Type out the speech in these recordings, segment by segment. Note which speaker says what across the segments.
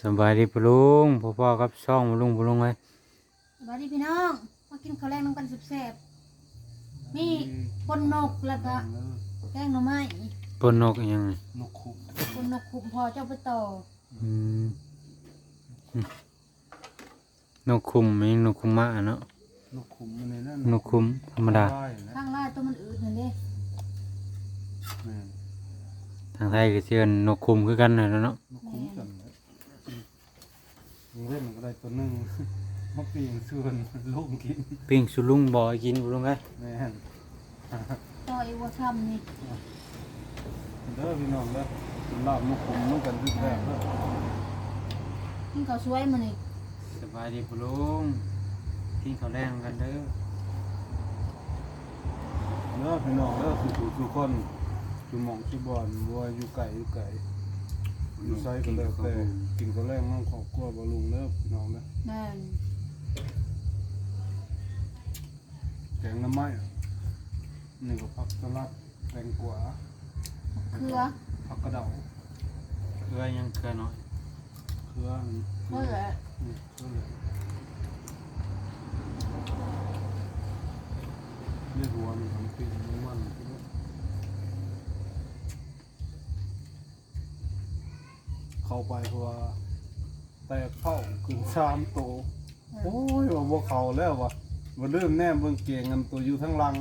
Speaker 1: สบายดีปะลุงพ่อพ่อกับช่องปะลุงปะลุงไว้
Speaker 2: สวัสดีพี่น้องมากินข้าวแรงน้ำกันแซ่บๆมีปนนกแล้วก็แกงหน่อไม้
Speaker 1: ปนนกอิหยังไง
Speaker 3: นกคุก
Speaker 2: ปนนกขุมพอเจ้าไปต่อ
Speaker 1: อืมอืมนกคุมไม่นกคุมมะเนาะ
Speaker 3: นกคุมมันในนั้น
Speaker 1: นกคุมธรรมดา
Speaker 3: ได้นะ
Speaker 2: ข้างล่างตัวมันอืดนั่นเด้
Speaker 3: แม่น
Speaker 1: ทางไทยก็เชื่อนกคุมคือกันน่ะเนาะ
Speaker 3: นกคุมกันเลยมึง เล่นก็ได้ตัวหนึงมาปีนส่วนลูกกิน
Speaker 1: ปิ้งสุลุงบ่อยกินปะลุงไว้
Speaker 3: แม่น
Speaker 2: ต่อไอ้วัวคำนี่
Speaker 3: เด้อพี่น้องเด้อกินลาบนกคุมนู่กันที่แท้เด้อ
Speaker 2: กินข้าวสวยมันนี่
Speaker 1: สบายดีปะลุงกินข้าวแรงกันเด้อ
Speaker 3: เด้อพี่น้องเด้อสู่ทุกคนอยู่หมองที่บอนบัวอยู่ไก่อยู่ไก่ อยู่ไซก็แล้วแต่กินก็แรงน้องขอบกลัวบ่ลุงเด้อพี่น้องเด้อ
Speaker 2: แม่น
Speaker 3: แกงน้ำไม้นี่ก็ผักสลัดแตงกวา
Speaker 2: เกลือ
Speaker 3: ผักกระเดา
Speaker 1: เกลือยังเกลือน้อย
Speaker 3: เครืออัน
Speaker 2: เกลือ
Speaker 3: อืมเครือเหลืองเรียกหัวมันทำปิ้งมันมัน เข้าไปเพราะว่าแตกเข้าขึ้นสามโตวโอ้ยว่าบ่เข้าแล้ววะมาเริ่มแน่เบิ่งเกียงกันตัวอยู่ทั้งหลัง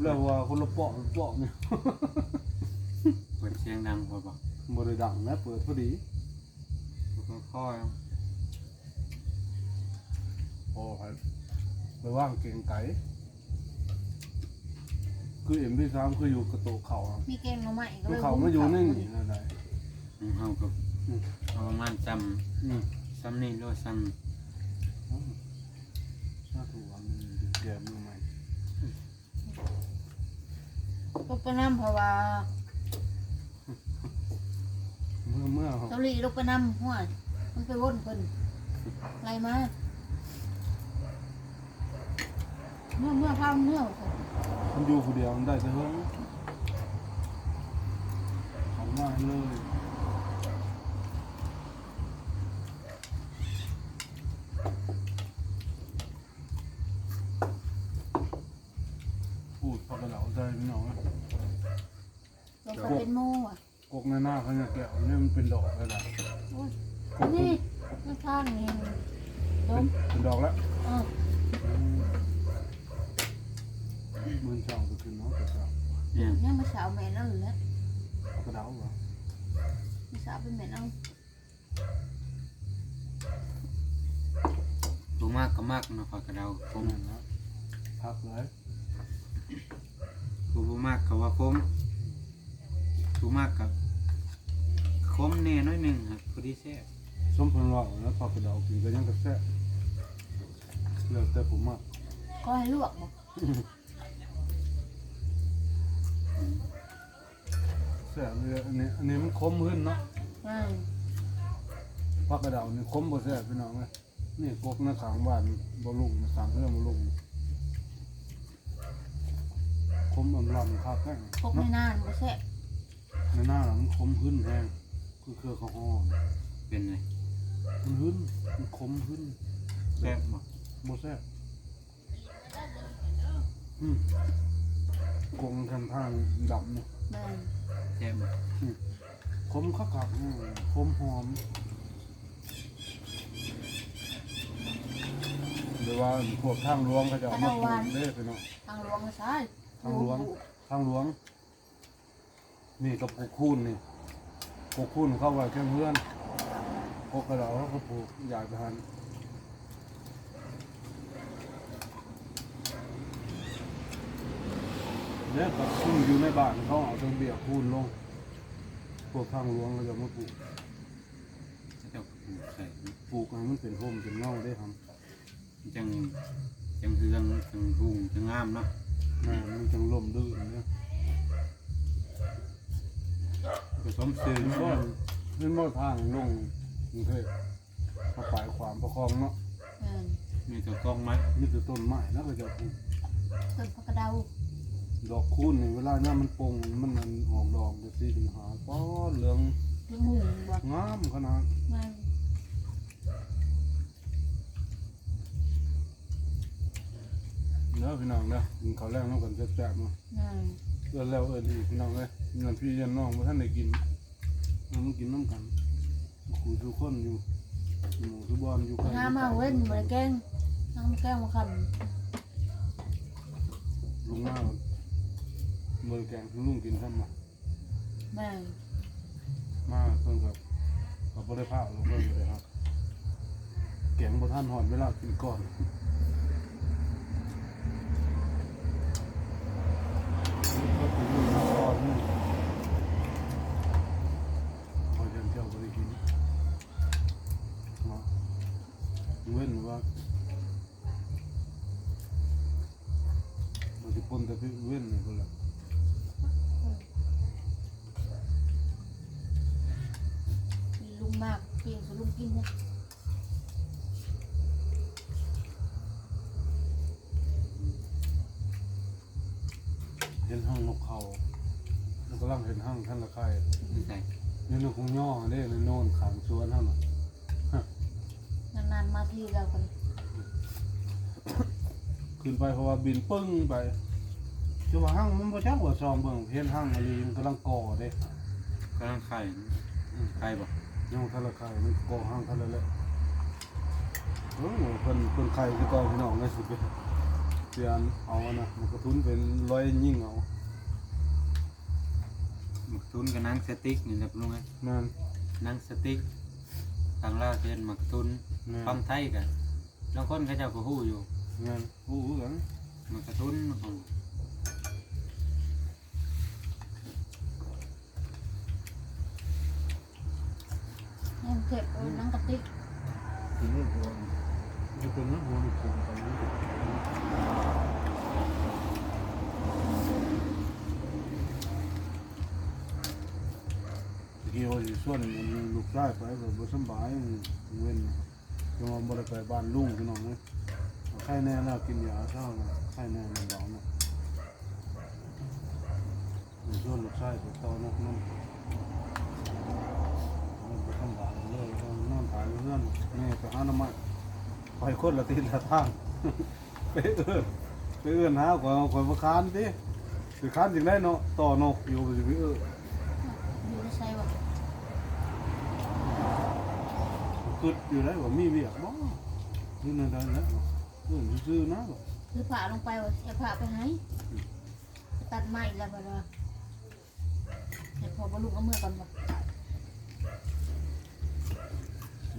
Speaker 3: แล้วว่าคนละเปาะเปาะเนี่ย
Speaker 1: เปิดเสียงดังพอบ่
Speaker 3: บ่ได้ดังนะเปิดพอดี
Speaker 1: ค่อย
Speaker 3: พอไปไปว่างเก่งไก่คือเอ็มพีสามคืออยู่กระโตกเขาอะ
Speaker 2: มีแกงหน่อไม้ก็
Speaker 3: คือ
Speaker 2: เลย
Speaker 3: เขาไม่อยู่นี่นี่นั่นไหน
Speaker 1: ๆเฮากับ
Speaker 3: อืม
Speaker 1: เอาประมาณจ
Speaker 3: อืมำ
Speaker 1: ซ้ำนี่หรือว่าซ้
Speaker 3: น่าถูกอันนี้แกมือใหม่
Speaker 2: ลูกไปน้ำเพราะว่า
Speaker 3: เมื่อเมื่อเขา
Speaker 2: เจ้าลีลูกไปน้ำหัวมันไปวนเพิ่นไรมาเมื่อเมื่อพาเมื่อ
Speaker 3: มันอยู่คนเดียวมันได้แต่เฮ้ยเขามาให้เลย พูดพอกระเหล่าใจพี่น้องนะ
Speaker 2: เราก็เป็นโม่อะ
Speaker 3: กกในหน้าเขาเนี่ยแกะเนี่ยมันเป็นดอกเลยล่ะ
Speaker 2: โอ้ย
Speaker 3: กก
Speaker 2: นี่ข้างๆนี่ด
Speaker 3: เป็น
Speaker 2: ม
Speaker 3: เป็นดอกแล้ว
Speaker 2: เออ
Speaker 3: มือช่องก็คือน้องกระเดาำ
Speaker 1: เนี่ย
Speaker 2: เนี่ยมาสาวแม่นั่นแหละ
Speaker 3: เอากระเดาเหรอ
Speaker 2: มาสาวเป็นแม่นั่น
Speaker 1: บ่มากก็มากเนาะขอกระเดาคม
Speaker 3: นั่นนะพักเลย
Speaker 1: ผู้บ่มากก็ว่าคมผู้มากกับคมแน่น้อยหนึงครับพอดีแซ่บ
Speaker 3: ส้มพันว่าแล้วพอกระเดากินก็ยังกระแซ่แล้วแต่ผมอะ
Speaker 2: ก็ให้ลวกบอก
Speaker 3: แซ่เลยอันนี้อันนี้มันคมขึ้นเนาะ
Speaker 2: อืม
Speaker 3: พักกระเดานี่คมบ่แซ่บพี่น้องเลยนี่กกหน้าขางบ้านบ่ลุงหน้าขางเรื่องบ่ลุงค มอำลำคักแห้ง
Speaker 2: พกไม่นานบ่แซ่บ
Speaker 3: ในหน้าน่ะมันคมขึ้นแห้งคือเครือข้าวหอม
Speaker 1: เป็นไง
Speaker 3: มันขึ้นมันคมขึ้น
Speaker 1: แซ่บบ่
Speaker 3: บ่แซ่บอืมกงทำทางดำเนี่ย
Speaker 2: แม่น
Speaker 1: แซ่บบ่
Speaker 3: คมคักคักๆอืมคมหอมหรือว่าพวกทางหลวงเขาจะเอามาปลูกเด้อพี่น้อง
Speaker 2: ทางหลวงใช่
Speaker 3: ทางหลวง ทางหลวง นี่กับปลูกคูนนี่ปลูกคูนเข้าไว้แค่เพื่อนพวกกระเราเขาก็ปลูกใหญ่ไปหันเนี่ยกับคูนอยู่ในบ้านเขาเอาต้นเบี้ยคูนลง พวกทางหลวงเขาจะมาปลูก
Speaker 1: เจ้าปลูกใส่
Speaker 3: ปลูกให้มันเป็นร่มเป็นเงาได้ท
Speaker 1: จังจังเฮืองจังรุ่งจังงามเนาะำ
Speaker 3: นะมันจังร่มดื้อเนี่ย
Speaker 1: ผสมซื้อ
Speaker 3: มัน
Speaker 1: เนาะ
Speaker 3: ก็มันบ่ทางลงกรุงเทพมาปลายความประคองเนาะ
Speaker 2: แม่น
Speaker 1: มีตัวกล้องไหม
Speaker 3: นี่คือต้นไม้นะก็จะปลูก
Speaker 2: ต้นผักกระเดา
Speaker 3: ดอกคูณนี่เวลาหน้ามันปงมันมันออกดอกจะสีถึงหาป้อนเหลือง
Speaker 2: เรื่องหูบ่
Speaker 3: งามขนาด
Speaker 2: แม่น
Speaker 3: ด้อพี่น้องเด้อกินข้าวแรงน้ำกันแซ่บๆเนาะ
Speaker 2: อืม
Speaker 3: เอิ้นแล้วเอิ้นอีกพี่น้องเอ้ยเงินพี่เงินน้องบ่ทันได้กินมันกินน้ำกันคุยทุกคนอยู่หมู่ทุกบอลอยู่กัน
Speaker 2: น้ามาเว้นบ่ได้แกล้งน้ำแกล้งมาค
Speaker 3: ลุงมาเมื่อแกงลุงกินทำมาำ
Speaker 2: แม่ง
Speaker 3: มาเพิ่นกับเขาบ่ได้พาลงเพิ่นบ่ได้ครับแกงบ่ทันหอนเวลากินก่อน มันสิปนแต่พี่เว้นนี่พุ่นล่ะ
Speaker 2: มีลุงมากเพียงสุลุงกินเนี่ย
Speaker 3: เห็นห้างนกเขาแล้วก็ลังเห็นห้างท่านละไข่
Speaker 1: ไม่ใช่
Speaker 3: นี่นกคงย่อเด้ในโน่นขางสวนเท่าน่ะ
Speaker 2: นานๆมาทีเรากัน
Speaker 3: ขึ้นไปเพราะว่าบินปึ้งไป จะว่าห้างมันบ่จักว่าซองเบิ่งเห็นห้างอะไรมันกำลังก่อเด้
Speaker 1: กำลังไข่ไข่บ่
Speaker 3: ยังท่านละไข่มันก่อห้างท่านละเลยเออเพิ่นเพิ่นไข่คือเก่าพี่น้องไงสิเป็นเสียนเอาอะนะมันกระทุนเป็นร้อยยิ่งเอา
Speaker 1: หมักตุนกับหนังสติ๊กนี่แหละลุงไอ้
Speaker 3: นั่น
Speaker 1: หนังสติ๊กทางลาวเช่นหมักตุน
Speaker 3: นั่น
Speaker 1: ฟังไทยกันบางคนเขาเจ้าก็ฮู้อยู่
Speaker 3: นั่นโอ้โหกัน
Speaker 1: หมักกระตุนของ
Speaker 2: เก็บเอานังกระติก
Speaker 3: ถึงนี่หัวจะเป็นนักหัวหนึ่งคนไปนี่ตะกี้ว่าสิส่วนลูกชายไปแบบบ่สำบายเว้นจังว่าบ่ได้ไปบ้านลุงพี่น้องเอ้ยไข้แน่แล้วกินยาเช้านะไข้แน่มันเบานะส่วนลูกชายไปต่อนกน้ำบ่สำบายเลยนอนตายอยู่เรือนแม่ไปหาน้ำมันไปคนละทิศละทางไปเอื้อนไปเอื้อนหาข่อยข่อยบ่ค้านติสิค้านจังได๋เนาะต่อนกอยู่สิไปเอื้อ
Speaker 2: อยู่ในใส่บ่
Speaker 3: คืออยู่ได้ว่ามีเวียกบ่อยู่นั่นได้แล้วเอื้อนซื่อๆนะบ่
Speaker 2: คือผ่าลงไปว่าจะผ่าไปไหนตัดไม้แล้วบ่ว่าเห็ดพอบ่ลุงเอาเมื่อก่อนบ่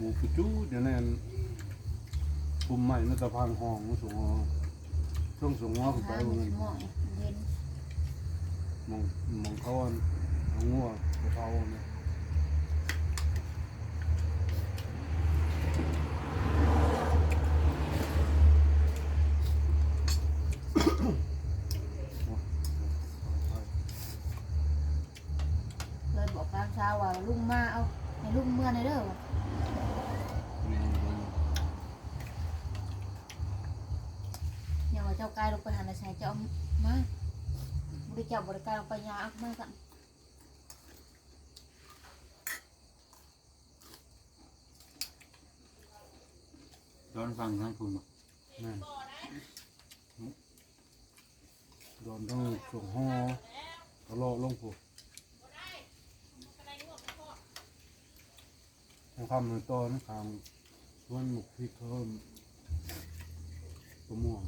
Speaker 3: หมูปุจูเดี๋ยวนั้นปุ่มใหม่มันจะพังห้องมันสูงห้องช่วงสูงหัวขึ้นไป
Speaker 2: หา
Speaker 3: บ่
Speaker 2: ห
Speaker 3: แม่น
Speaker 2: ม้อเย็น
Speaker 3: มองมองเขาอันเอางัวไปเขาเนี่ยโอ้ย
Speaker 2: เลยบอกกลางเช้าว่าลุงมาเอาให้ลุงเมื่อในอยเด้อว่ะ
Speaker 3: นี่
Speaker 2: อย่างว่าเจ้ากายลงไปหาในชายเจ้าเอามาบริ เจ้าบริการลงไปยาเอามากัน
Speaker 1: ร้อนฟังทั้งคุณบ่
Speaker 3: แม่นโดนต้องส่งห่อตลอดลงผูกให้คำในตอนคำส่วนหมกพริกเพิ่มตัวม่วง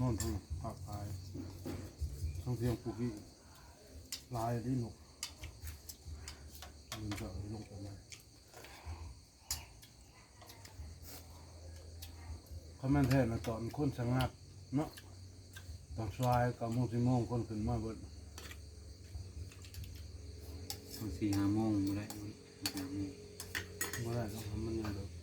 Speaker 3: นอนทั้งภาคป ลายทั้งเทียงปลูกอีกลายที่หนกมันจะลงไปไหนเขาแม่นแท้นะตอนคนสังงัดเนาะตอนสวายกับโมงสิโมงคนขึ้นมาเบิด
Speaker 1: ตอนสี่ห้าโมงบ่ได้สี่ห้าโมง
Speaker 3: บ่ได้ต้องทำมันยังเดิม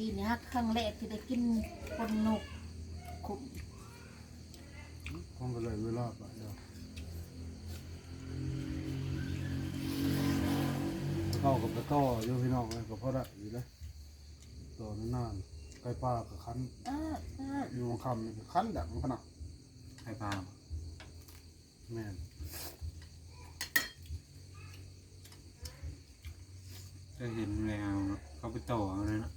Speaker 2: ปีนี้ฮะครั้งแรกที่ได้กินคนนกขุม
Speaker 3: คงก็เลยเวลาไปแล้วเข้ากับไปต่ออยู่พี่น้องเลยก็พอได้อยู่เลยต่อนานๆไก่ปลากับคัน
Speaker 2: เออเออ
Speaker 3: อยู่บางคำนี่คันดังขนาด
Speaker 1: ไข่ปลาบ่
Speaker 3: แม่น
Speaker 1: จะเห็นแล้วเนาะเขาไปต่อเอาเลยเนา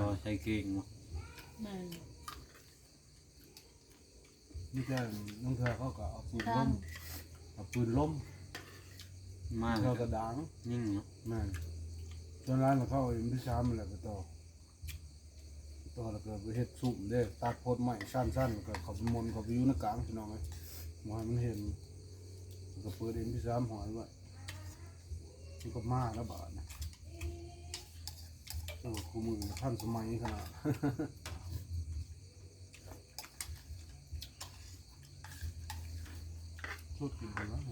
Speaker 1: ะต่อใช้เก่งเนาะ
Speaker 2: แม่น
Speaker 3: นี่แต่น้องเธอเขาก็เอาปืน
Speaker 2: ตา
Speaker 3: ล้
Speaker 2: ม
Speaker 3: มเอาปืนล้ม
Speaker 1: มาก
Speaker 3: เขากระดัง
Speaker 1: ยิ่งเนาะ
Speaker 3: แม่นจนร้านเขาเอาพิชามมาแล้วก็ต่อต่อแล้วก็ไปเฮ็ดสุ่มเด้ตัดโพดใหม่สั้นๆแล้วก็เขาไปมนเขาไปอยู่ในกลางพี่น้องไงหมอให้มันเห็นแล้วก็เปิดเอ็มพิชามหอยไว้มันก็มาแล้วบาดนะ โอ้คูมือท่านสมัยขนาดชุดกินไปแล้ว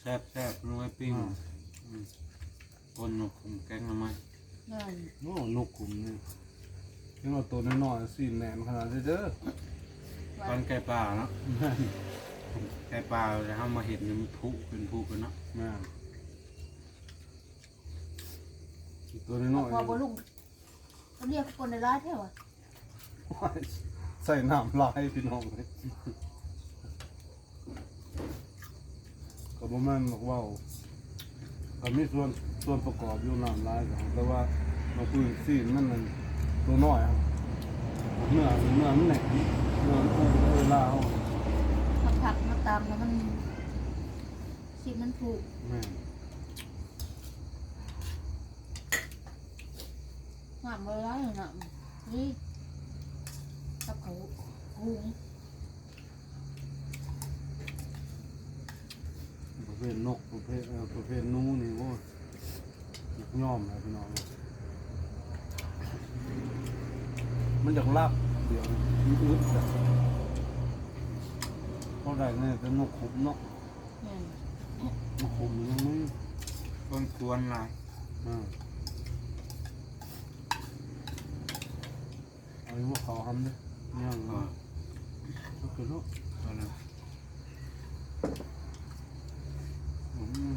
Speaker 1: แซ่บแซ่บๆลงไปปิ้งอืมคนหนุกผมแกงละไม้
Speaker 2: แม่น
Speaker 3: โอ้นกขุมนี่ยังเอาตัวน้อยๆสีแหนนขนาดนี้เด้อ
Speaker 1: ตอนไก่ป่าเนาะไก่ป่าจะทำมาเห็ดเนี่ยมันพุเป็นพุกันเนาะ
Speaker 3: แม่ ตัวน้อย
Speaker 2: พอบ่ลุงเขาเรียกคนในร้านแท้วะ
Speaker 3: ๆใส่น้ำลายพี่น้องเลยก็บ่แม่นบอกว่าก็มีส่วนส่วนประกอบอยู่น้ำลายกันแต่ว่าเราคุยสีมันนั่นตัวน้อยครับเนื้อเนื้อมันแหนมเนื้อมันปูเวลาเอา
Speaker 2: มาผักมาตามแล้วมันสิมันถูก
Speaker 3: แม่ น
Speaker 2: หามเลยร้ายน่ะนี่กับเขาหุง
Speaker 3: ประเภทนกประเภทเอ่อประเภทหนูนี่โอ้ยอยากย่อมเลยพี่น้อง มันอยากลาบเดี๋ยวมันอึดจ้ะเพราะได้เนี่ยแต่นนกขุมเนาะ
Speaker 2: แม่น
Speaker 3: นกขุมมันยังไม่
Speaker 1: ต้นควรหลาย
Speaker 3: อ่า เอาอยู่ว่าเขาทำเนี่ยย่าง
Speaker 1: ก็
Speaker 3: ก็คือลูก
Speaker 1: ก็เลย
Speaker 3: อืม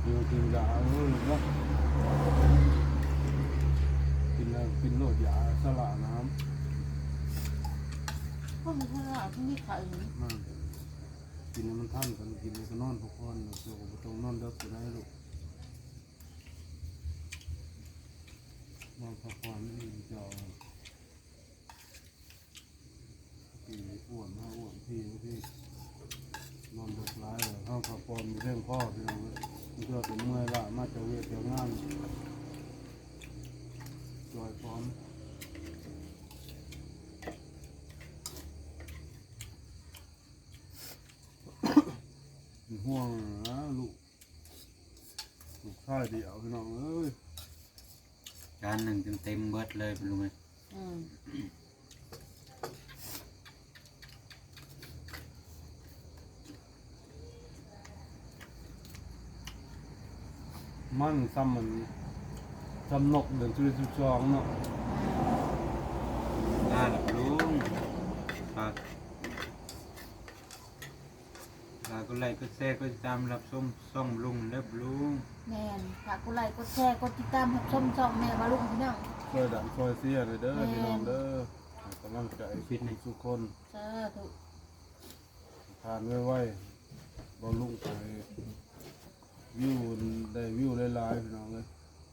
Speaker 3: เดี๋ยวกินยาเออแล้วกินแล้วกินโลดยาสละน้ำ
Speaker 2: พวกนี้เขาละที่นี่ขายอยู่
Speaker 3: มากินให้มันท่านกันกินแล้วก็นอนพักผ่อนเดี๋ยวก็บ่ต้องนอนเด็กก็ได้ลูกนอนพักผ่อนนี่จะ กินอ้วนมาอ้วนพี่พี่นอนเด็กร้ายเลยห้องพักผ่อนมีเรื่องพ่อพี่น้องเลยมันก็เป็นเมื่อยละมาจะเวียดจะงานจอยพร้อมเป็นห่วงนะลูกลูกชายเดียวพี่น้องเอ้ย
Speaker 1: จานหนึ่งเต็มๆเบิดเลยเป็นรู้ไหม
Speaker 2: อืม
Speaker 3: มันซ้ำมันซ้ำนกเดือนที่สิบสองเนาะ
Speaker 1: ได้หรอลุงฝากฝากก็ไลค์ก็แชร์ก็ตามรับส้มส่องลุงเล็บลุง
Speaker 2: แม่นฝากกดไลค์กดแชร์กดติดตามรับชมช่องแม่มาลุงพี่น้อง
Speaker 3: ช่วยดันช่วยเสียเลยเด้อพี่น้องเด้อให้กำลังใจฟิตในทุกคน
Speaker 2: สาธุ
Speaker 3: ทานไว้ๆบอลลุงไป วิวได้วิวหลายๆพี่น้องเลย